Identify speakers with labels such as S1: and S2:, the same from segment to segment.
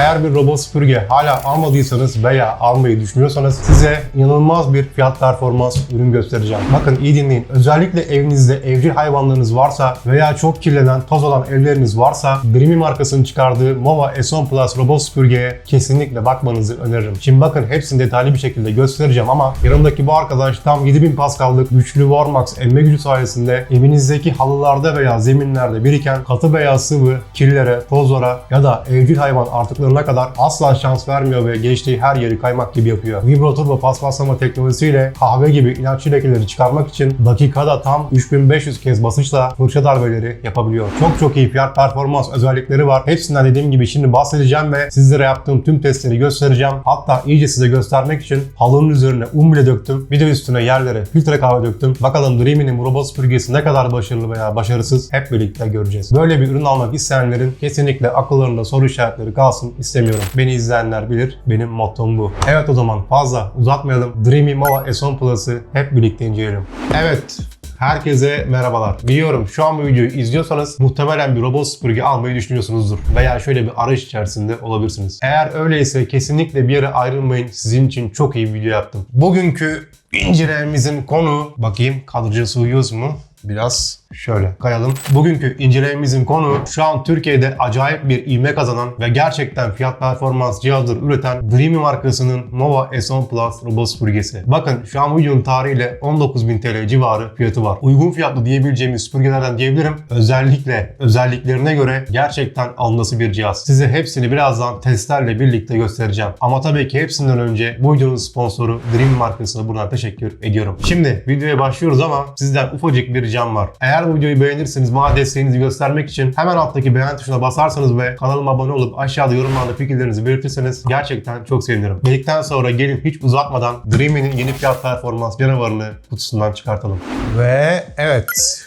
S1: Eğer bir robot süpürge hala almadıysanız veya almayı düşünüyorsanız size inanılmaz bir fiyat performans ürün göstereceğim. Bakın iyi dinleyin. Özellikle evinizde evcil hayvanlarınız varsa veya çok kirlenen, toz olan evleriniz varsa Dreamy markasının çıkardığı Mova S10 Plus robot süpürgeye kesinlikle bakmanızı öneririm. Şimdi bakın hepsini detaylı bir şekilde göstereceğim ama yanımdaki bu arkadaş tam 7000 Pascal'lık güçlü Warmax emme gücü sayesinde evinizdeki halılarda veya zeminlerde biriken katı beyaz sıvı kirlere, tozlara ya da evcil hayvan artıklarına kadar asla şans vermiyor ve geçtiği her yeri kaymak gibi yapıyor. Vibroturbo paspaslama teknolojisiyle kahve gibi inatçı lekeleri çıkarmak için dakikada tam 3500 kez basınçla fırça darbeleri yapabiliyor. Çok çok iyi fiyat performans özellikleri var. Hepsinden dediğim gibi şimdi bahsedeceğim ve sizlere yaptığım tüm testleri göstereceğim. Hatta iyice size göstermek için halının üzerine un bile döktüm. Bir de üstüne yerlere filtre kahve döktüm. Bakalım Dreamy'nin robot süpürgesi ne kadar başarılı veya başarısız hep birlikte göreceğiz. Böyle bir ürün almak isteyenlerin kesinlikle akıllarında soru işaretleri kalsın istemiyorum. Beni izleyenler bilir. Benim mottom bu. Evet o zaman fazla uzatmayalım. Dreamy Mova S10 Plus'ı hep birlikte inceleyelim. Evet, Herkese merhabalar. Biliyorum şu an bu videoyu izliyorsanız muhtemelen bir robot süpürge almayı düşünüyorsunuzdur. Veya şöyle bir arayış içerisinde olabilirsiniz. Eğer öyleyse kesinlikle bir yere ayrılmayın. Sizin için çok iyi bir video yaptım. Bugünkü incelememizin konu... Bakayım kalıcısı uyuyoruz mu? Biraz şöyle kayalım. Bugünkü incelememizin konu şu an Türkiye'de acayip bir ivme kazanan ve gerçekten fiyat performans cihazları üreten Dreamy markasının Nova S10 Plus robot süpürgesi. Bakın şu an videonun tarihiyle 19.000 TL civarı fiyatı var. Uygun fiyatlı diyebileceğimiz süpürgelerden diyebilirim. Özellikle özelliklerine göre gerçekten alınası bir cihaz. Size hepsini birazdan testlerle birlikte göstereceğim. Ama tabii ki hepsinden önce bu videonun sponsoru Dreamy markasına buradan teşekkür ediyorum. Şimdi videoya başlıyoruz ama sizden ufacık bir ricam var. Eğer bu videoyu beğenirseniz bana desteğinizi göstermek için hemen alttaki beğen tuşuna basarsanız ve kanalıma abone olup aşağıda yorumlarda fikirlerinizi belirtirseniz gerçekten çok sevinirim. Dedikten sonra gelin hiç uzatmadan Dreamy'nin yeni fiyat performans canavarını kutusundan çıkartalım. Ve evet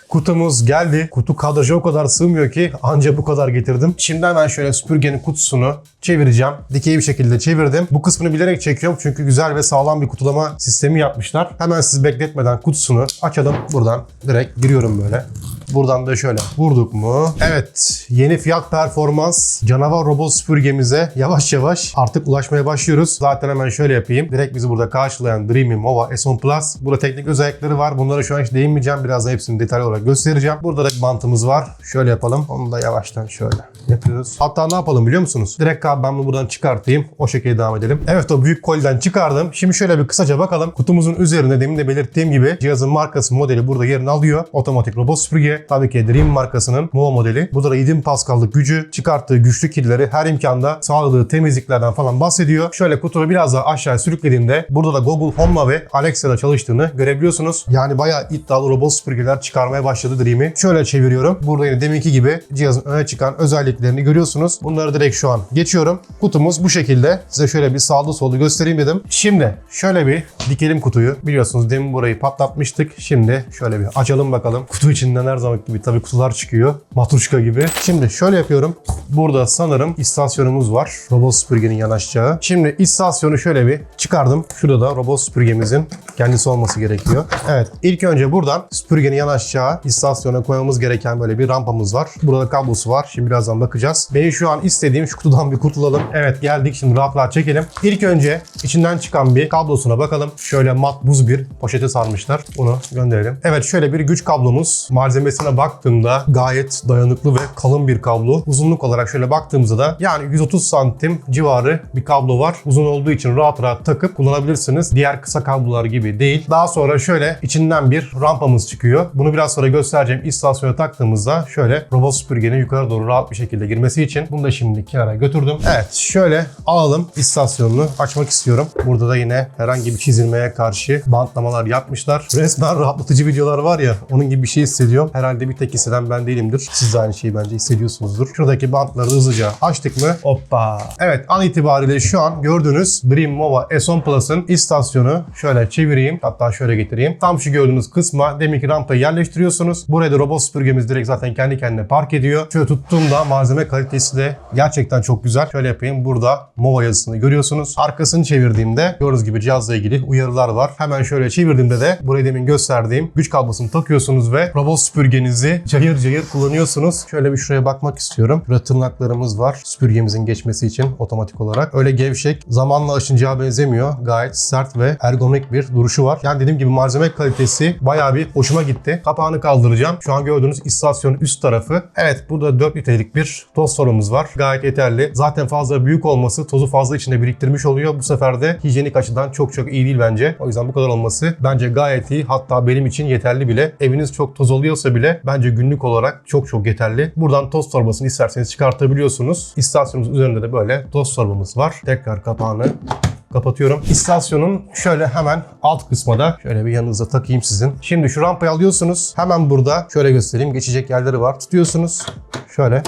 S1: kutumuz geldi. Kutu kadraja o kadar sığmıyor ki anca bu kadar getirdim. Şimdi hemen şöyle süpürgenin kutusunu çevireceğim. Dikey bir şekilde çevirdim. Bu kısmını bilerek çekiyorum çünkü güzel ve sağlam bir kutulama sistemi yapmışlar. Hemen sizi bekletmeden kutusunu açalım. Buradan direkt giriyorum böyle. Buradan da şöyle vurduk mu? Evet. Yeni fiyat performans canavar robot süpürgemize yavaş yavaş artık ulaşmaya başlıyoruz. Zaten hemen şöyle yapayım. Direkt bizi burada karşılayan Dreamy Mova S10 Plus. Burada teknik özellikleri var. Bunlara şu an hiç değinmeyeceğim. Birazdan hepsini detaylı olarak göstereceğim. Burada da bir bantımız var. Şöyle yapalım. Onu da yavaştan şöyle yapıyoruz. Hatta ne yapalım biliyor musunuz? Direkt abi ben bunu buradan çıkartayım. O şekilde devam edelim. Evet o büyük koliden çıkardım. Şimdi şöyle bir kısaca bakalım. Kutumuzun üzerinde demin de belirttiğim gibi cihazın markası modeli burada yerini alıyor. Otomatik robot süpürge. Tabii ki Dream markasının Mova modeli. Burada da 7000 Pascal'lık gücü çıkarttığı güçlü kirleri her imkanda sağladığı temizliklerden falan bahsediyor. Şöyle kutuyu biraz daha aşağı sürüklediğimde burada da Google Home'la ve Alexa'da çalıştığını görebiliyorsunuz. Yani bayağı iddialı robot süpürgeler çıkarmaya başladı Dream'i. Şöyle çeviriyorum. Burada yine deminki gibi cihazın öne çıkan özelliklerini görüyorsunuz. Bunları direkt şu an geçiyorum. Kutumuz bu şekilde. Size şöyle bir sağlı sollu göstereyim dedim. Şimdi şöyle bir dikelim kutuyu. Biliyorsunuz demin burayı patlatmıştık. Şimdi şöyle bir açalım bakalım. Kutu içinden her zaman gibi tabii kutular çıkıyor. Matruşka gibi. Şimdi şöyle yapıyorum. Burada sanırım istasyonumuz var. Robot süpürgenin yanaşacağı. Şimdi istasyonu şöyle bir çıkardım. Şurada da robot süpürgemizin kendisi olması gerekiyor. Evet. ilk önce buradan süpürgenin yanaşacağı istasyona koymamız gereken böyle bir rampamız var. Burada kablosu var. Şimdi birazdan bakacağız. Benim şu an istediğim şu kutudan bir kurtulalım. Evet geldik. Şimdi rahat rahat çekelim. İlk önce içinden çıkan bir kablosuna bakalım. Şöyle mat buz bir poşete sarmışlar. Bunu gönderelim. Evet şöyle bir güç kablomuz. Malzemesine baktığımda gayet dayanıklı ve kalın bir kablo. Uzunluk olarak şöyle baktığımızda da yani 130 santim civarı bir kablo var. Uzun olduğu için rahat rahat takıp kullanabilirsiniz. Diğer kısa kablolar gibi değil. Daha sonra şöyle içinden bir rampamız çıkıyor. Bunu biraz sonra göstereceğim. İstasyona taktığımızda şöyle robot süpürgenin yukarı doğru rahat bir şekilde girmesi için bunu da şimdi kenara götürdüm. Evet şöyle alalım istasyonunu açmak istiyorum. Burada da yine herhangi bir çizilmeye karşı bantlamalar yapmışlar. Resmen rahatlatıcı videolar var ya onun gibi bir şey hissediyorum. Herhalde bir tek hisseden ben değilimdir. Siz de aynı şeyi bence hissediyorsunuzdur. Şuradaki bantları hızlıca açtık mı? Hoppa. Evet an itibariyle şu an gördüğünüz Dream Mova S10 Plus'ın istasyonu şöyle çevireyim. Hatta şöyle getireyim. Tam şu gördüğünüz kısma deminki rampayı yerleştiriyorsunuz. Buraya da robot süpürgemiz direkt zaten kendi kendine park ediyor. Şöyle tuttuğumda malzeme kalitesi de gerçekten çok güzel. Şöyle yapayım. Burada Mova yazısını görüyorsunuz. Arkasını çevirdiğimde gördüğünüz gibi cihazla ilgili uyarılar var. Hemen şöyle çevirdiğimde de buraya demin gösterdiğim güç kablosunu takıyorsunuz ve robot süpürge süpürgenizi cayır cayır kullanıyorsunuz. Şöyle bir şuraya bakmak istiyorum. Burada tırnaklarımız var süpürgemizin geçmesi için otomatik olarak. Öyle gevşek, zamanla aşınacağı benzemiyor. Gayet sert ve ergonomik bir duruşu var. Yani dediğim gibi malzeme kalitesi bayağı bir hoşuma gitti. Kapağını kaldıracağım. Şu an gördüğünüz istasyonun üst tarafı. Evet burada 4 litrelik bir toz sorumuz var. Gayet yeterli. Zaten fazla büyük olması tozu fazla içinde biriktirmiş oluyor. Bu sefer de hijyenik açıdan çok çok iyi değil bence. O yüzden bu kadar olması bence gayet iyi. Hatta benim için yeterli bile. Eviniz çok toz oluyorsa bile bence günlük olarak çok çok yeterli. Buradan toz torbasını isterseniz çıkartabiliyorsunuz. İstasyonumuz üzerinde de böyle toz torbamız var. Tekrar kapağını kapatıyorum. İstasyonun şöyle hemen alt kısmına şöyle bir yanınıza takayım sizin. Şimdi şu rampayı alıyorsunuz. Hemen burada şöyle göstereyim. Geçecek yerleri var. Tutuyorsunuz. Şöyle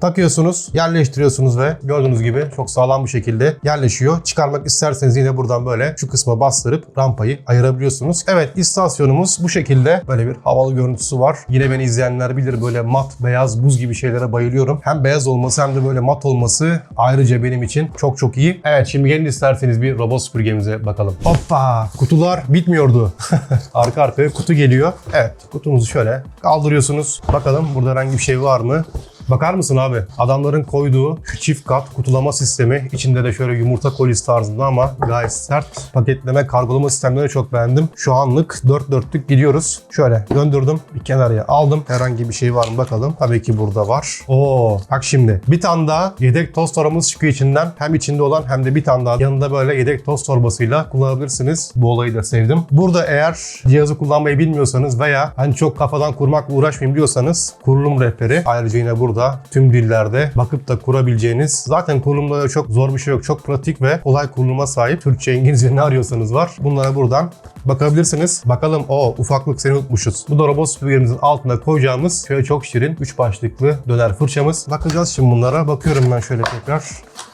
S1: takıyorsunuz, yerleştiriyorsunuz ve gördüğünüz gibi çok sağlam bir şekilde yerleşiyor. Çıkarmak isterseniz yine buradan böyle şu kısma bastırıp rampayı ayırabiliyorsunuz. Evet istasyonumuz bu şekilde böyle bir havalı görüntüsü var. Yine beni izleyenler bilir böyle mat, beyaz, buz gibi şeylere bayılıyorum. Hem beyaz olması hem de böyle mat olması ayrıca benim için çok çok iyi. Evet şimdi gelin isterseniz bir robot süpürgemize bakalım. Hoppa! Kutular bitmiyordu. Arka arkaya kutu geliyor. Evet kutumuzu şöyle kaldırıyorsunuz. Bakalım burada herhangi bir şey var mı? Bakar mısın abi? Adamların koyduğu çift kat kutulama sistemi içinde de şöyle yumurta kolisi tarzında ama gayet sert paketleme kargolama sistemlerini çok beğendim. Şu anlık dört dörtlük gidiyoruz. Şöyle döndürdüm. Bir kenarıya aldım. Herhangi bir şey var mı bakalım. Tabii ki burada var. Oo bak şimdi. Bir tane daha yedek toz torbamız çıkıyor içinden. Hem içinde olan hem de bir tane daha yanında böyle yedek toz torbasıyla kullanabilirsiniz. Bu olayı da sevdim. Burada eğer cihazı kullanmayı bilmiyorsanız veya hani çok kafadan kurmakla uğraşmayayım diyorsanız kurulum rehberi ayrıca yine burada tüm dillerde bakıp da kurabileceğiniz zaten kurulumda da çok zor bir şey yok. Çok pratik ve kolay kuruluma sahip. Türkçe, İngilizce ne arıyorsanız var. Bunlara buradan bakabilirsiniz. Bakalım o ufaklık seni unutmuşuz. Bu da robot süpürgemizin altına koyacağımız şöyle çok şirin 3 başlıklı döner fırçamız. Bakacağız şimdi bunlara. Bakıyorum ben şöyle tekrar.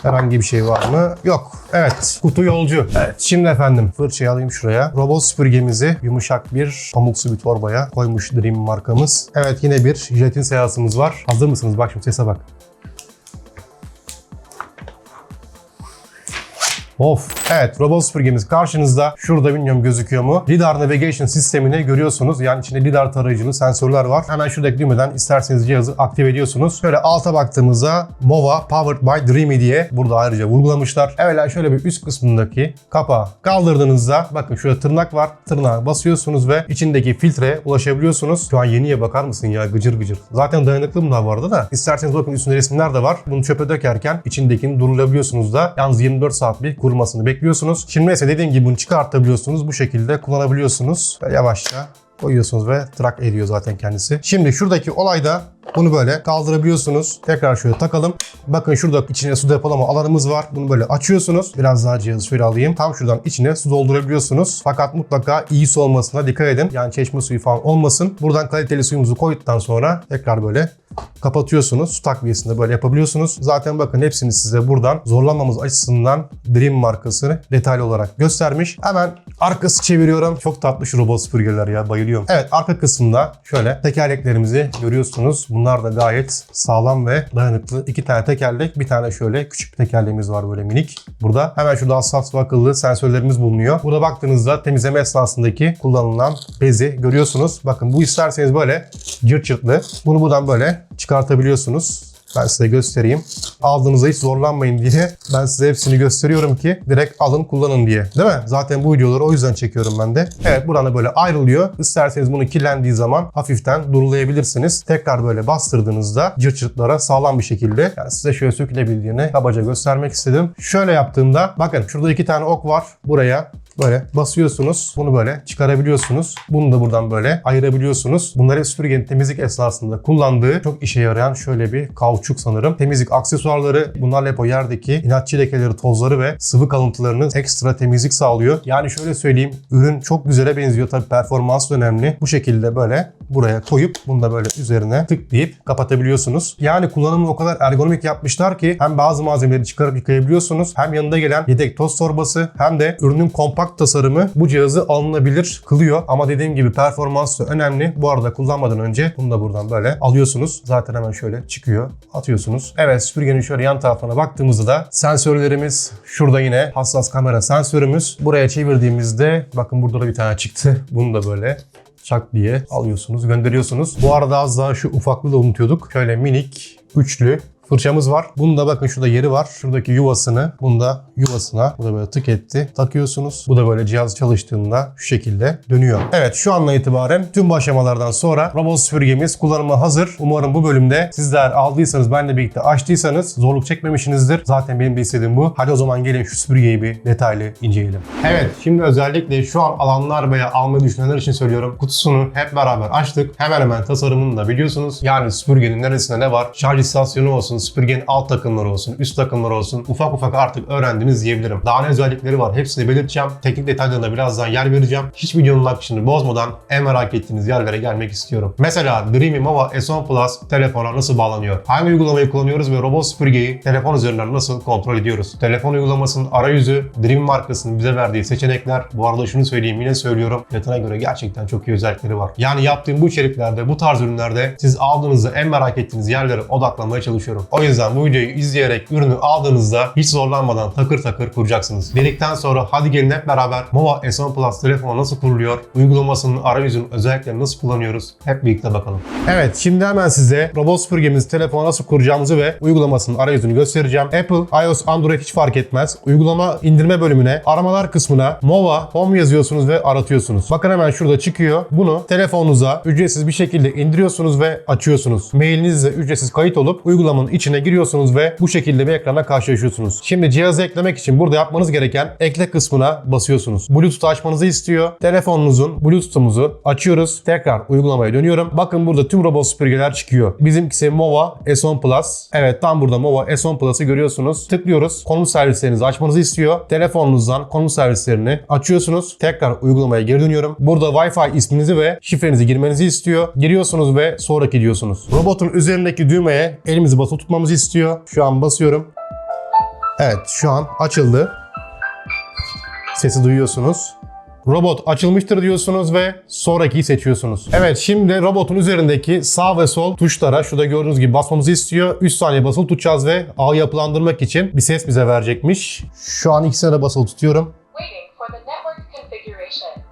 S1: Herhangi bir şey var mı? Yok. Evet. Kutu yolcu. Evet. Şimdi efendim fırçayı alayım şuraya. Robot süpürgemizi yumuşak bir pamuksu bir torbaya koymuş Dream markamız. Evet yine bir jelatin seansımız var. Hazır mısınız? Bak şimdi sese bak. Of. Evet robot süpürgemiz karşınızda. Şurada bilmiyorum gözüküyor mu? Lidar Navigation sistemini görüyorsunuz. Yani içinde lidar tarayıcılı sensörler var. Hemen şuradaki düğmeden isterseniz cihazı aktive ediyorsunuz. Şöyle alta baktığımızda Mova Powered by Dreamy diye burada ayrıca vurgulamışlar. Evvela şöyle bir üst kısmındaki kapağı kaldırdığınızda bakın şurada tırnak var. Tırnağa basıyorsunuz ve içindeki filtreye ulaşabiliyorsunuz. Şu an yeniye bakar mısın ya gıcır gıcır. Zaten dayanıklı bunlar vardı da. İsterseniz bakın üstünde resimler de var. Bunu çöpe dökerken içindekini durulabiliyorsunuz da. Yalnız 24 saat bir kurumasını bekliyorsunuz. Şimdi mesela dediğim gibi bunu çıkartabiliyorsunuz. Bu şekilde kullanabiliyorsunuz. Yavaşça koyuyorsunuz ve trak ediyor zaten kendisi. Şimdi şuradaki olayda bunu böyle kaldırabiliyorsunuz. Tekrar şöyle takalım. Bakın şurada içine su depolama alanımız var. Bunu böyle açıyorsunuz. Biraz daha cihazı şöyle alayım. Tam şuradan içine su doldurabiliyorsunuz. Fakat mutlaka iyi su olmasına dikkat edin. Yani çeşme suyu falan olmasın. Buradan kaliteli suyumuzu koyduktan sonra tekrar böyle kapatıyorsunuz. Su takviyesinde böyle yapabiliyorsunuz. Zaten bakın hepsini size buradan zorlanmamız açısından Dream markasını detaylı olarak göstermiş. Hemen arkası çeviriyorum. Çok tatlı şu robot süpürgeler ya bayılıyorum. Evet arka kısımda şöyle tekerleklerimizi görüyorsunuz. Bunlar da gayet sağlam ve dayanıklı. İki tane tekerlek, bir tane şöyle küçük bir tekerleğimiz var böyle minik. Burada hemen şurada hassas ve akıllı sensörlerimiz bulunuyor. Burada baktığınızda temizleme esnasındaki kullanılan bezi görüyorsunuz. Bakın bu isterseniz böyle cırt cırtlı. Bunu buradan böyle çıkartabiliyorsunuz. Ben size göstereyim. Aldığınızda hiç zorlanmayın diye ben size hepsini gösteriyorum ki direkt alın kullanın diye. Değil mi? Zaten bu videoları o yüzden çekiyorum ben de. Evet buradan da böyle ayrılıyor. İsterseniz bunu kirlendiği zaman hafiften durulayabilirsiniz. Tekrar böyle bastırdığınızda cırt cırtlara sağlam bir şekilde yani size şöyle sökülebildiğini kabaca göstermek istedim. Şöyle yaptığımda bakın şurada iki tane ok var. Buraya Böyle basıyorsunuz. Bunu böyle çıkarabiliyorsunuz. Bunu da buradan böyle ayırabiliyorsunuz. Bunları süpürgenin temizlik esnasında kullandığı çok işe yarayan şöyle bir kauçuk sanırım. Temizlik aksesuarları bunlarla hep o yerdeki inatçı lekeleri, tozları ve sıvı kalıntılarını ekstra temizlik sağlıyor. Yani şöyle söyleyeyim. Ürün çok güzele benziyor. Tabii performans önemli. Bu şekilde böyle buraya koyup bunu da böyle üzerine tık deyip kapatabiliyorsunuz. Yani kullanımını o kadar ergonomik yapmışlar ki hem bazı malzemeleri çıkarıp yıkayabiliyorsunuz hem yanında gelen yedek toz torbası hem de ürünün kompakt tasarımı bu cihazı alınabilir kılıyor. Ama dediğim gibi performans da önemli. Bu arada kullanmadan önce bunu da buradan böyle alıyorsunuz. Zaten hemen şöyle çıkıyor. Atıyorsunuz. Evet süpürgenin şöyle yan tarafına baktığımızda da sensörlerimiz şurada yine hassas kamera sensörümüz. Buraya çevirdiğimizde bakın burada da bir tane çıktı. Bunu da böyle çak diye alıyorsunuz, gönderiyorsunuz. Bu arada az daha şu ufaklığı da unutuyorduk. Şöyle minik, üçlü fırçamız var. Bunda bakın şurada yeri var. Şuradaki yuvasını bunda yuvasına bu da böyle tık etti. Takıyorsunuz. Bu da böyle cihaz çalıştığında şu şekilde dönüyor. Evet şu anla itibaren tüm bu aşamalardan sonra robot süpürgemiz kullanıma hazır. Umarım bu bölümde sizler aldıysanız benle birlikte açtıysanız zorluk çekmemişsinizdir. Zaten benim de istediğim bu. Hadi o zaman gelin şu süpürgeyi bir detaylı inceleyelim. Evet şimdi özellikle şu an alanlar veya almayı düşünenler için söylüyorum. Kutusunu hep beraber açtık. Hemen hemen tasarımını da biliyorsunuz. Yani süpürgenin neresinde ne var? Şarj istasyonu olsun, süpürgenin alt takımları olsun, üst takımları olsun. Ufak ufak artık öğrendiniz diyebilirim. Daha ne özellikleri var hepsini belirteceğim. Teknik detaylarına birazdan yer vereceğim. Hiç videonun akışını bozmadan en merak ettiğiniz yerlere gelmek istiyorum. Mesela Dreamy Mova S10 Plus telefona nasıl bağlanıyor? Hangi uygulamayı kullanıyoruz ve robot süpürgeyi telefon üzerinden nasıl kontrol ediyoruz? Telefon uygulamasının arayüzü, Dreamy markasının bize verdiği seçenekler. Bu arada şunu söyleyeyim yine söylüyorum. Fiyatına göre gerçekten çok iyi özellikleri var. Yani yaptığım bu içeriklerde, bu tarz ürünlerde siz aldığınızda en merak ettiğiniz yerlere odaklanmaya çalışıyorum. O yüzden bu videoyu izleyerek ürünü aldığınızda hiç zorlanmadan takır takır kuracaksınız. Dedikten sonra hadi gelin hep beraber Mova S10 Plus telefonu nasıl kuruluyor? Uygulamasının arayüzünün özelliklerini nasıl kullanıyoruz? Hep birlikte bakalım. Evet şimdi hemen size robot süpürgemizi telefona nasıl kuracağımızı ve uygulamasının arayüzünü göstereceğim. Apple, iOS, Android hiç fark etmez. Uygulama indirme bölümüne, aramalar kısmına Mova Home yazıyorsunuz ve aratıyorsunuz. Bakın hemen şurada çıkıyor. Bunu telefonunuza ücretsiz bir şekilde indiriyorsunuz ve açıyorsunuz. Mailinizle ücretsiz kayıt olup uygulamanın içine giriyorsunuz ve bu şekilde bir ekrana karşılaşıyorsunuz. Şimdi cihazı eklemek için burada yapmanız gereken ekle kısmına basıyorsunuz. Bluetooth açmanızı istiyor. Telefonunuzun Bluetooth'umuzu açıyoruz. Tekrar uygulamaya dönüyorum. Bakın burada tüm robot süpürgeler çıkıyor. Bizimkisi Mova S10 Plus. Evet tam burada Mova S10 Plus'ı görüyorsunuz. Tıklıyoruz. Konum servislerinizi açmanızı istiyor. Telefonunuzdan konum servislerini açıyorsunuz. Tekrar uygulamaya geri dönüyorum. Burada Wi-Fi isminizi ve şifrenizi girmenizi istiyor. Giriyorsunuz ve sonraki diyorsunuz. Robotun üzerindeki düğmeye elimizi basılı tutmamızı istiyor. Şu an basıyorum. Evet şu an açıldı. Sesi duyuyorsunuz. Robot açılmıştır diyorsunuz ve sonrakiyi seçiyorsunuz. Evet şimdi robotun üzerindeki sağ ve sol tuşlara şurada gördüğünüz gibi basmamızı istiyor. 3 saniye basılı tutacağız ve ağ yapılandırmak için bir ses bize verecekmiş. Şu an ikisine de basılı tutuyorum.
S2: Waiting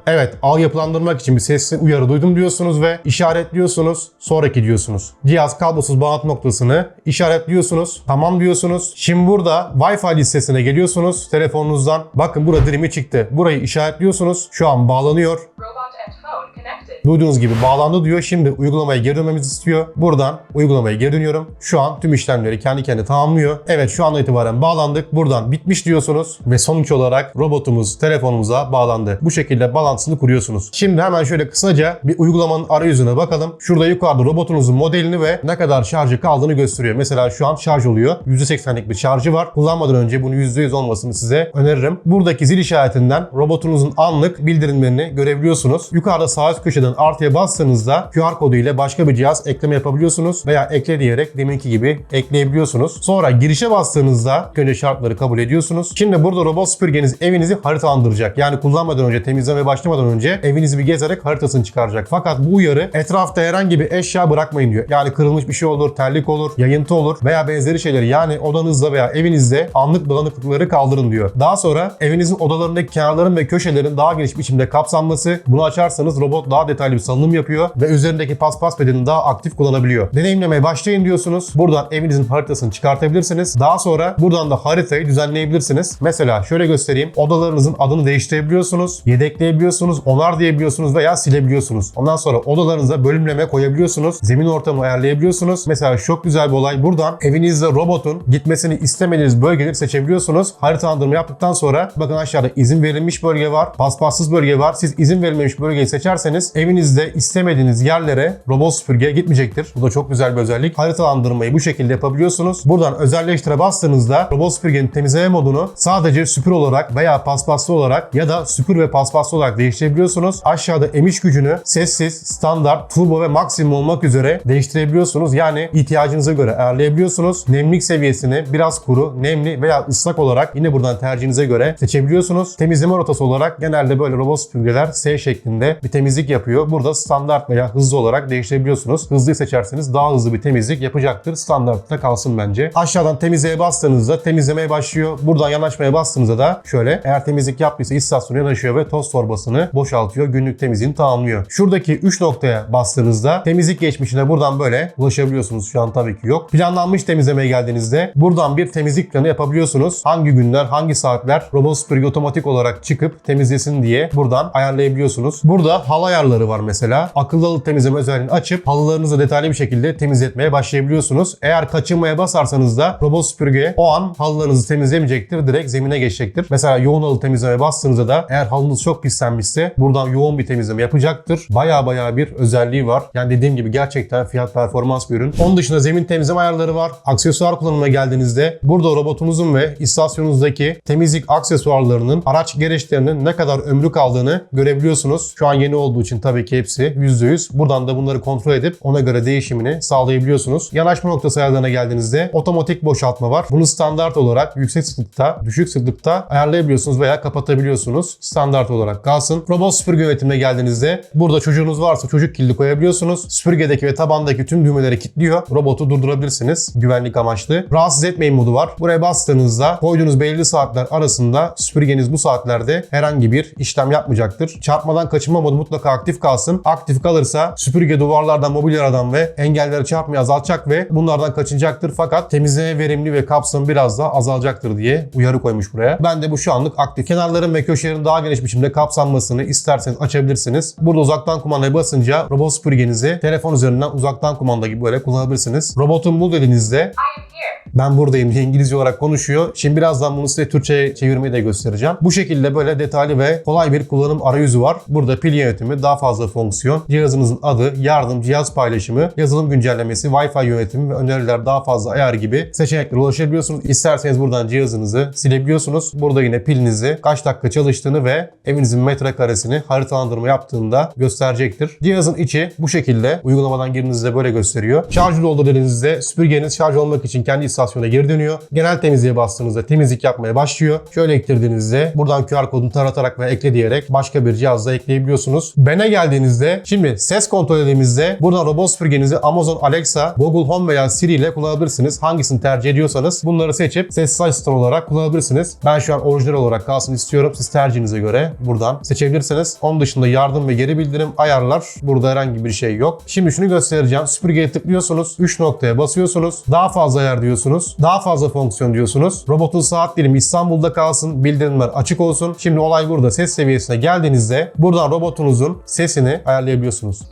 S1: Evet, ağ yapılandırmak için bir sesli uyarı duydum diyorsunuz ve işaretliyorsunuz, sonraki diyorsunuz. Cihaz kablosuz bağlantı noktasını işaretliyorsunuz, tamam diyorsunuz. Şimdi burada Wi-Fi listesine geliyorsunuz telefonunuzdan. Bakın burada dirimi çıktı. Burayı işaretliyorsunuz. Şu an bağlanıyor.
S2: Robot.
S1: Duyduğunuz gibi bağlandı diyor. Şimdi uygulamaya geri dönmemizi istiyor. Buradan uygulamaya geri dönüyorum. Şu an tüm işlemleri kendi kendine tamamlıyor. Evet şu andan itibaren bağlandık. Buradan bitmiş diyorsunuz ve sonuç olarak robotumuz telefonumuza bağlandı. Bu şekilde bağlantısını kuruyorsunuz. Şimdi hemen şöyle kısaca bir uygulamanın arayüzüne bakalım. Şurada yukarıda robotunuzun modelini ve ne kadar şarjı kaldığını gösteriyor. Mesela şu an şarj oluyor. %80'lik bir şarjı var. Kullanmadan önce bunu %100 olmasını size öneririm. Buradaki zil işaretinden robotunuzun anlık bildirimlerini görebiliyorsunuz. Yukarıda sağ üst köşeden artıya bastığınızda QR kodu ile başka bir cihaz ekleme yapabiliyorsunuz veya ekle diyerek deminki gibi ekleyebiliyorsunuz. Sonra girişe bastığınızda önce şartları kabul ediyorsunuz. Şimdi burada robot süpürgeniz evinizi haritalandıracak. Yani kullanmadan önce temizlemeye başlamadan önce evinizi bir gezerek haritasını çıkaracak. Fakat bu uyarı etrafta herhangi bir eşya bırakmayın diyor. Yani kırılmış bir şey olur, terlik olur, yayıntı olur veya benzeri şeyleri yani odanızda veya evinizde anlık bulanıklıkları kaldırın diyor. Daha sonra evinizin odalarındaki kenarların ve köşelerin daha geniş biçimde kapsanması. Bunu açarsanız robot daha detaylı bir salınım yapıyor ve üzerindeki paspas pedini daha aktif kullanabiliyor. Deneyimlemeye başlayın diyorsunuz. Buradan evinizin haritasını çıkartabilirsiniz. Daha sonra buradan da haritayı düzenleyebilirsiniz. Mesela şöyle göstereyim. Odalarınızın adını değiştirebiliyorsunuz, yedekleyebiliyorsunuz, onar diyebiliyorsunuz veya silebiliyorsunuz. Ondan sonra odalarınıza bölümleme koyabiliyorsunuz. Zemin ortamı ayarlayabiliyorsunuz. Mesela çok güzel bir olay. Buradan evinizde robotun gitmesini istemediğiniz bölgeleri seçebiliyorsunuz. Haritalandırma yaptıktan sonra bakın aşağıda izin verilmiş bölge var, paspassız bölge var. Siz izin verilmemiş bölgeyi seçerseniz evinizde istemediğiniz yerlere robot süpürge gitmeyecektir. Bu da çok güzel bir özellik. Haritalandırmayı bu şekilde yapabiliyorsunuz. Buradan özelleştire bastığınızda robot süpürgenin temizleme modunu sadece süpür olarak veya paspaslı olarak ya da süpür ve paspaslı olarak değiştirebiliyorsunuz. Aşağıda emiş gücünü sessiz, standart, turbo ve maksimum olmak üzere değiştirebiliyorsunuz. Yani ihtiyacınıza göre ayarlayabiliyorsunuz. Nemlik seviyesini biraz kuru, nemli veya ıslak olarak yine buradan tercihinize göre seçebiliyorsunuz. Temizleme rotası olarak genelde böyle robot süpürgeler S şeklinde bir temizlik yapıyor. Burada standart veya hızlı olarak değiştirebiliyorsunuz. Hızlıyı seçerseniz daha hızlı bir temizlik yapacaktır. Standartta kalsın bence. Aşağıdan temizliğe bastığınızda temizlemeye başlıyor. Buradan yanaşmaya bastığınızda da şöyle eğer temizlik yaptıysa istasyona yanaşıyor ve toz torbasını boşaltıyor. Günlük temizliğini tamamlıyor. Şuradaki 3 noktaya bastığınızda temizlik geçmişine buradan böyle ulaşabiliyorsunuz. Şu an tabii ki yok. Planlanmış temizlemeye geldiğinizde buradan bir temizlik planı yapabiliyorsunuz. Hangi günler, hangi saatler robot süpürge otomatik olarak çıkıp temizlesin diye buradan ayarlayabiliyorsunuz. Burada halı ayarları var mesela. Akıllı halı temizleme özelliğini açıp halılarınızı detaylı bir şekilde temizletmeye başlayabiliyorsunuz. Eğer kaçınmaya basarsanız da robot süpürge o an halılarınızı temizlemeyecektir. Direkt zemine geçecektir. Mesela yoğun halı temizlemeye bastığınızda da eğer halınız çok pislenmişse buradan yoğun bir temizleme yapacaktır. Baya baya bir özelliği var. Yani dediğim gibi gerçekten fiyat performans bir ürün. Onun dışında zemin temizleme ayarları var. Aksesuar kullanımına geldiğinizde burada robotunuzun ve istasyonunuzdaki temizlik aksesuarlarının araç gereçlerinin ne kadar ömrü kaldığını görebiliyorsunuz. Şu an yeni olduğu için tabii ki hepsi %100. Buradan da bunları kontrol edip ona göre değişimini sağlayabiliyorsunuz. Yanaşma noktası ayarlarına geldiğinizde otomatik boşaltma var. Bunu standart olarak yüksek sıklıkta, düşük sıklıkta ayarlayabiliyorsunuz veya kapatabiliyorsunuz. Standart olarak kalsın. Robot süpürge yönetimine geldiğinizde burada çocuğunuz varsa çocuk kilidi koyabiliyorsunuz. Süpürgedeki ve tabandaki tüm düğmeleri kilitliyor. Robotu durdurabilirsiniz güvenlik amaçlı. Rahatsız etmeyin modu var. Buraya bastığınızda koyduğunuz belirli saatler arasında süpürgeniz bu saatlerde herhangi bir işlem yapmayacaktır. Çarpmadan kaçınma modu mutlaka aktif kalsın. Aktif kalırsa süpürge duvarlardan, mobilyalardan ve engelleri çarpmayı azaltacak ve bunlardan kaçınacaktır. Fakat temizleme verimli ve kapsamı biraz daha azalacaktır diye uyarı koymuş buraya. Ben de bu şu anlık aktif. Kenarların ve köşelerin daha geniş biçimde kapsanmasını isterseniz açabilirsiniz. Burada uzaktan kumandaya basınca robot süpürgenizi telefon üzerinden uzaktan kumanda gibi böyle kullanabilirsiniz. Robotun
S2: here.
S1: ben buradayım diye İngilizce olarak konuşuyor. Şimdi birazdan bunu size Türkçe'ye çevirmeyi de göstereceğim. Bu şekilde böyle detaylı ve kolay bir kullanım arayüzü var. Burada pil yönetimi, daha fazla fonksiyon, cihazınızın adı, yardım, cihaz paylaşımı, yazılım güncellemesi, Wi-Fi yönetimi ve öneriler daha fazla ayar gibi seçeneklere ulaşabiliyorsunuz. İsterseniz buradan cihazınızı silebiliyorsunuz. Burada yine pilinizi kaç dakika çalıştığını ve evinizin metrekaresini haritalandırma yaptığında gösterecektir. Cihazın içi bu şekilde uygulamadan girdiğinizde böyle gösteriyor. Şarjı doldur dediğinizde süpürgeniz şarj olmak için kendi istasyonuna geri dönüyor. Genel temizliğe bastığınızda temizlik yapmaya başlıyor. Şöyle ektirdiğinizde buradan QR kodunu taratarak ve ekle diyerek başka bir cihazla ekleyebiliyorsunuz. Ben'e geldiğinizde şimdi ses kontrol dediğimizde buradan robot süpürgenizi Amazon Alexa, Google Home veya Siri ile kullanabilirsiniz. Hangisini tercih ediyorsanız bunları seçip sessiz asistan olarak kullanabilirsiniz. Ben şu an orijinal olarak kalsın istiyorum. Siz tercihinize göre buradan seçebilirsiniz. Onun dışında yardım ve geri bildirim ayarlar. Burada herhangi bir şey yok. Şimdi şunu göstereceğim. Süpürgeye tıklıyorsunuz. 3 noktaya basıyorsunuz. Daha fazla ayar diyorsunuz. Daha fazla fonksiyon diyorsunuz. Robotun saat dilimi İstanbul'da kalsın. Bildirimler açık olsun. Şimdi olay burada. Ses seviyesine geldiğinizde buradan robotunuzun sesini ayarlayabiliyorsunuz.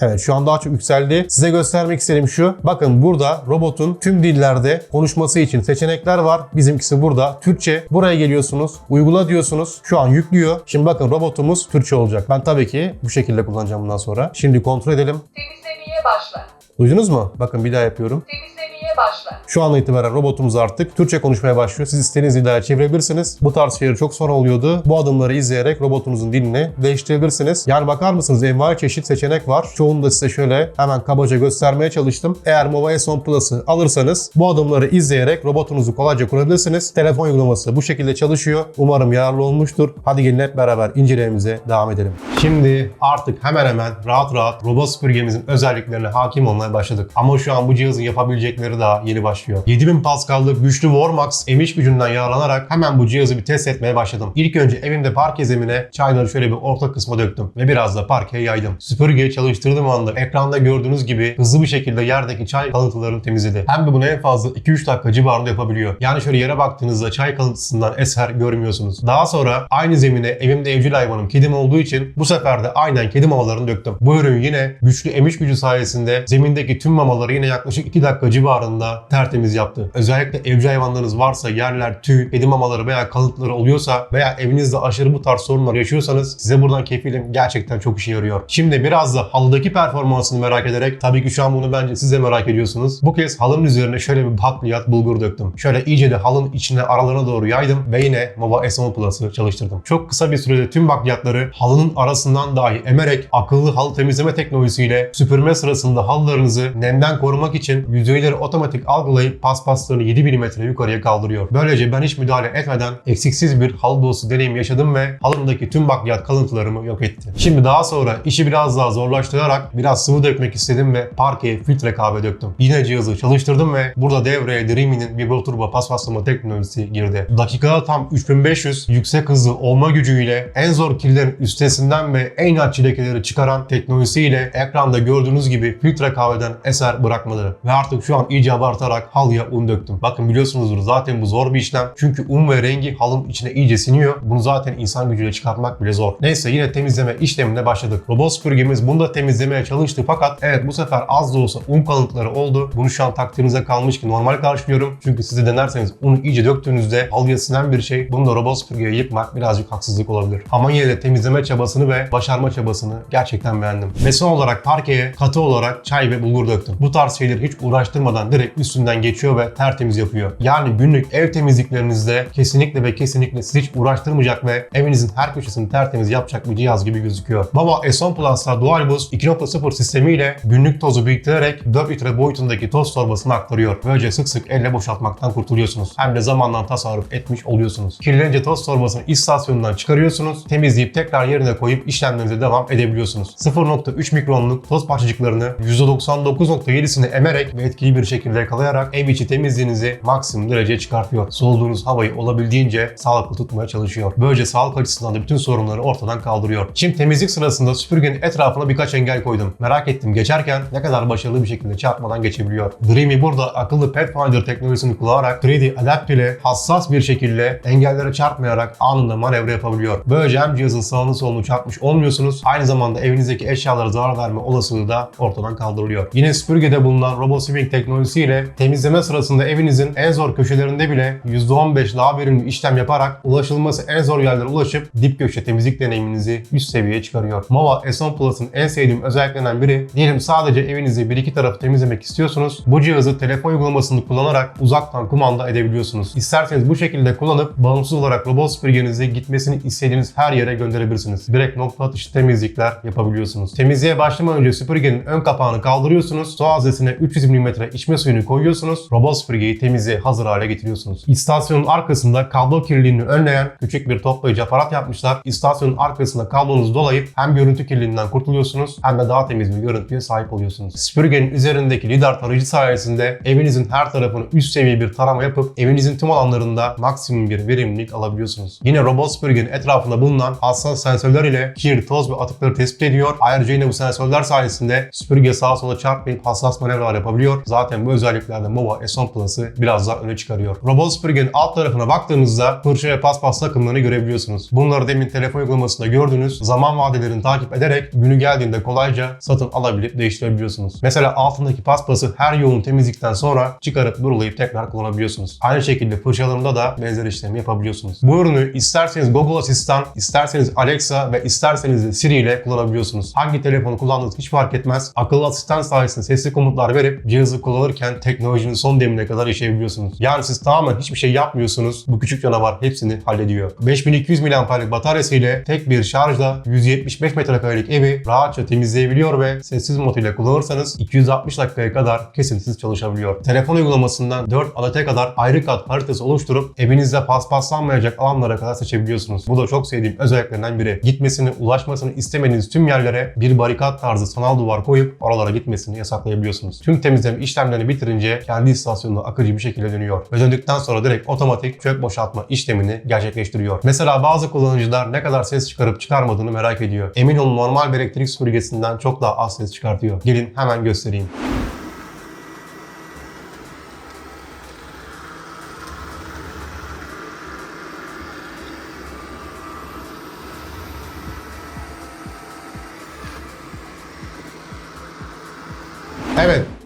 S1: Evet şu an daha çok yükseldi. Size göstermek istediğim şu. Bakın burada robotun tüm dillerde konuşması için seçenekler var. Bizimkisi burada. Türkçe. Buraya geliyorsunuz. Uygula diyorsunuz. Şu an yüklüyor. Şimdi bakın robotumuz Türkçe olacak. Ben tabii ki bu şekilde kullanacağım bundan sonra. Şimdi kontrol edelim.
S2: Temizlemeye başla.
S1: Duydunuz mu? Bakın bir daha yapıyorum.
S2: Temizlemeye başla.
S1: Şu andan itibaren robotumuz artık Türkçe konuşmaya başlıyor. Siz istediğiniz dillere çevirebilirsiniz. Bu tarz şeyler çok sonra oluyordu. Bu adımları izleyerek robotunuzun dilini değiştirebilirsiniz. Yani bakar mısınız envai çeşit seçenek var. Çoğunu da size şöyle hemen kabaca göstermeye çalıştım. Eğer Mobile Son Plus'ı alırsanız bu adımları izleyerek robotunuzu kolayca kurabilirsiniz. Telefon uygulaması bu şekilde çalışıyor. Umarım yararlı olmuştur. Hadi gelin hep beraber incelememize devam edelim. Şimdi artık hemen hemen rahat rahat robot süpürgemizin özelliklerine hakim olmaya başladık. Ama şu an bu cihazın yapabilecekleri daha yeni başlıyor. 7000 Pascal'lık güçlü Warmax emiş gücünden yararlanarak hemen bu cihazı bir test etmeye başladım. İlk önce evimde parke zemine çayları şöyle bir orta kısma döktüm ve biraz da parkeye yaydım. Süpürgeyi çalıştırdığım anda ekranda gördüğünüz gibi hızlı bir şekilde yerdeki çay kalıntılarını temizledi. Hem de bunu en fazla 2-3 dakika civarında yapabiliyor. Yani şöyle yere baktığınızda çay kalıntısından eser görmüyorsunuz. Daha sonra aynı zemine evimde evcil hayvanım kedim olduğu için bu sefer de aynen kedi mamalarını döktüm. Bu ürün yine güçlü emiş gücü sayesinde zemindeki tüm mamaları yine yaklaşık 2 dakika civarında tertemiz yaptı. Özellikle evcil hayvanlarınız varsa yerler tüy, kedi mamaları veya kalıntıları oluyorsa veya evinizde aşırı bu tarz sorunlar yaşıyorsanız size buradan kefilim gerçekten çok işe yarıyor. Şimdi biraz da halıdaki performansını merak ederek tabii ki şu an bunu bence siz de merak ediyorsunuz. Bu kez halının üzerine şöyle bir bakliyat bulgur döktüm. Şöyle iyice de halının içine aralarına doğru yaydım ve yine Mova S10 Plus'ı çalıştırdım. Çok kısa bir sürede tüm bakliyatları halının arasından dahi emerek akıllı halı temizleme teknolojisiyle süpürme sırasında halılarınızı nemden korumak için yüzeyleri otomatik otomatik algılayıp paspaslarını 7 mm yukarıya kaldırıyor. Böylece ben hiç müdahale etmeden eksiksiz bir halı dolusu deneyim yaşadım ve halımdaki tüm bakliyat kalıntılarımı yok etti. Şimdi daha sonra işi biraz daha zorlaştırarak biraz sıvı dökmek istedim ve parkeye filtre kahve döktüm. Yine cihazı çalıştırdım ve burada devreye Dreamy'nin vibroturbo paspaslama teknolojisi girdi. Dakikada tam 3500 yüksek hızlı olma gücüyle en zor kirlerin üstesinden ve en inatçı lekeleri çıkaran teknolojisiyle ekranda gördüğünüz gibi filtre kahveden eser bırakmadı. Ve artık şu an iyice abartarak halıya un döktüm. Bakın biliyorsunuzdur zaten bu zor bir işlem. Çünkü un ve rengi halının içine iyice siniyor. Bunu zaten insan gücüyle çıkartmak bile zor. Neyse yine temizleme işlemine başladık. Robot süpürgemiz bunu da temizlemeye çalıştı fakat evet bu sefer az da olsa un kalıntıları oldu. Bunu şu an takdirinize kalmış ki normal karşılıyorum. Çünkü siz de denerseniz unu iyice döktüğünüzde halıya sinen bir şey. Bunu da robot süpürgeye yıkmak birazcık haksızlık olabilir. Ama yine de temizleme çabasını ve başarma çabasını gerçekten beğendim. Ve son olarak parkeye katı olarak çay ve bulgur döktüm. Bu tarz şeyleri hiç uğraştırmadan direkt üstünden geçiyor ve tertemiz yapıyor. Yani günlük ev temizliklerinizde kesinlikle ve kesinlikle sizi hiç uğraştırmayacak ve evinizin her köşesini tertemiz yapacak bir cihaz gibi gözüküyor. Baba S10 Plus'ta Dual Boost 2.0 sistemiyle günlük tozu biriktirerek 4 litre boyutundaki toz torbasına aktarıyor. Böylece sık sık elle boşaltmaktan kurtuluyorsunuz. Hem de zamandan tasarruf etmiş oluyorsunuz. Kirlenince toz torbasını istasyonundan çıkarıyorsunuz, temizleyip tekrar yerine koyup işlemlerinize devam edebiliyorsunuz. 0.3 mikronluk toz parçacıklarını %99.7'sini emerek ve etkili bir şekilde yakalayarak ev içi temizliğinizi maksimum dereceye çıkartıyor. Soluduğunuz havayı olabildiğince sağlıklı tutmaya çalışıyor. Böylece sağlık açısından da bütün sorunları ortadan kaldırıyor. Şimdi temizlik sırasında süpürgenin etrafına birkaç engel koydum. Merak ettim geçerken ne kadar başarılı bir şekilde çarpmadan geçebiliyor. Dreamy burada akıllı Pathfinder teknolojisini kullanarak 3D Adapt ile hassas bir şekilde engellere çarpmayarak anında manevra yapabiliyor. Böylece hem cihazın sağını solunu çarpmış olmuyorsunuz, aynı zamanda evinizdeki eşyalara zarar verme olasılığı da ortadan kaldırılıyor. Yine süpürgede bulunan RoboSweeping teknolojisiyle temizleme sırasında evinizin en zor köşelerinde bile %15 daha verimli işlem yaparak ulaşılması en zor yerlere ulaşıp dip köşe temizlik deneyiminizi üst seviyeye çıkarıyor. Mova S10 Plus'ın en sevdiğim özelliklerinden biri, diyelim sadece evinizi bir iki tarafı temizlemek istiyorsunuz. Bu cihazı telefon uygulamasını kullanarak uzaktan kumanda edebiliyorsunuz. İsterseniz bu şekilde kullanıp bağımsız olarak robot süpürgenizi gitmesini istediğiniz her yere gönderebilirsiniz. Direkt nokta atışı temizlikler yapabiliyorsunuz. Temizliğe başlamadan önce süpürgenin ön kapağını kaldırıyorsunuz. Su haznesine 300 mm içme suyunu koyuyorsunuz. Robot süpürgeyi temizliğe hazır hale getiriyorsunuz. İstasyonun arkasında kablo kirliliğini önleyen küçük bir toplayıcı aparat yapmışlar. İstasyonun arkasında kablonuzu dolayıp hem görüntü kirliliğinden kurtuluyorsunuz hem de daha temiz bir görüntüye sahip oluyorsunuz. Süpürgenin üzerindeki lidar tarayıcı sayesinde evinizin her tarafını üst seviye bir tarama yapıp evinizin tüm alanlarında maksimum bir verimlilik alabiliyorsunuz. Yine robot süpürgenin etrafında bulunan hassas sensörler ile kir, toz ve atıkları tespit ediyor. Ayrıca yine bu sensörler sayesinde süpürge sağa sola çarpmayıp hassas manevralar yapabiliyor. Zaten bu özelliklerde Mova S10 Plus'ı biraz daha öne çıkarıyor. Robot süpürgenin alt tarafına baktığınızda fırça ve paspas takımlarını görebiliyorsunuz. Bunları demin telefon uygulamasında gördüğünüz zaman vadelerini takip ederek günü geldiğinde kolayca satın alabilip değiştirebiliyorsunuz. Mesela altındaki paspası her yoğun temizlikten sonra çıkarıp durulayıp tekrar kullanabiliyorsunuz. Aynı şekilde fırçalarında da benzer işlemi yapabiliyorsunuz. Bu ürünü isterseniz Google Asistan, isterseniz Alexa ve isterseniz de Siri ile kullanabiliyorsunuz. Hangi telefonu kullandığınız hiç fark etmez. Akıllı asistan sayesinde sesli komutlar verip cihazı kullanırken teknolojinin son demine kadar yaşayabiliyorsunuz. Yani siz tamamen hiçbir şey yapmıyorsunuz. Bu küçük canavar hepsini hallediyor. 5200 mAh'lik bataryası ile tek bir şarjla 175 metrekarelik evi rahatça temizleyebiliyor ve sessiz mod ile kullanırsanız 260 dakikaya kadar kesintisiz çalışabiliyor. Telefon uygulamasından 4 adete kadar ayrı kat haritası oluşturup evinizde paspaslanmayacak alanlara kadar seçebiliyorsunuz. Bu da çok sevdiğim özelliklerinden biri. Gitmesini, ulaşmasını istemediğiniz tüm yerlere bir barikat tarzı sanal duvar koyup oralara gitmesini yasaklayabiliyorsunuz. Tüm temizleme işlemlerini bitirince kendi istasyonuna akıcı bir şekilde dönüyor. Ve döndükten sonra direkt otomatik çöp boşaltma işlemini gerçekleştiriyor. Mesela bazı kullanıcılar ne kadar ses çıkarıp çıkarmadığını merak ediyor. Emin olun normal bir elektrik süpürgesinden çok daha az ses çıkartıyor. Gelin hemen göstereyim.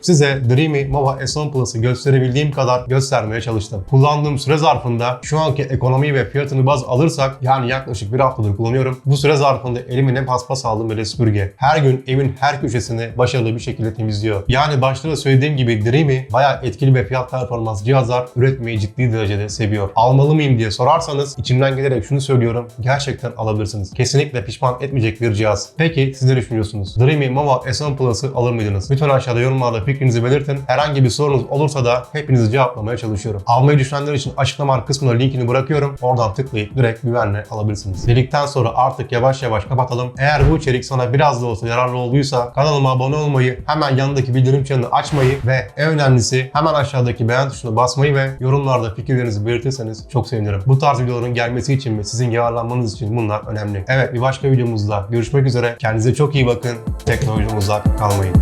S1: Size Dreamy Mova S10 Plus'ı gösterebildiğim kadar göstermeye çalıştım. Kullandığım süre zarfında şu anki ekonomi ve fiyatını baz alırsak yani yaklaşık bir haftadır kullanıyorum. Bu süre zarfında elime ne paspas aldım böyle süpürge. Her gün evin her köşesini başarılı bir şekilde temizliyor. Yani başta da söylediğim gibi Dreamy bayağı etkili ve fiyat performans cihazlar üretmeyi ciddi derecede seviyor. Almalı mıyım diye sorarsanız içimden gelerek şunu söylüyorum. Gerçekten alabilirsiniz. Kesinlikle pişman etmeyecek bir cihaz. Peki siz ne düşünüyorsunuz? Dreamy Mova S10 Plus'ı alır mıydınız? Lütfen aşağıda yorumlarda fikrinizi belirtin. Herhangi bir sorunuz olursa da hepinizi cevaplamaya çalışıyorum. Almayı düşünenler için açıklama kısmına linkini bırakıyorum. Oradan tıklayıp direkt güvenle alabilirsiniz. Dedikten sonra artık yavaş yavaş kapatalım. Eğer bu içerik sana biraz da olsa yararlı olduysa kanalıma abone olmayı, hemen yanındaki bildirim çanını açmayı ve en önemlisi hemen aşağıdaki beğen tuşuna basmayı ve yorumlarda fikirlerinizi belirtirseniz çok sevinirim. Bu tarz videoların gelmesi için ve sizin yararlanmanız için bunlar önemli. Evet bir başka videomuzda görüşmek üzere. Kendinize çok iyi bakın. Teknolojiden uzak kalmayın.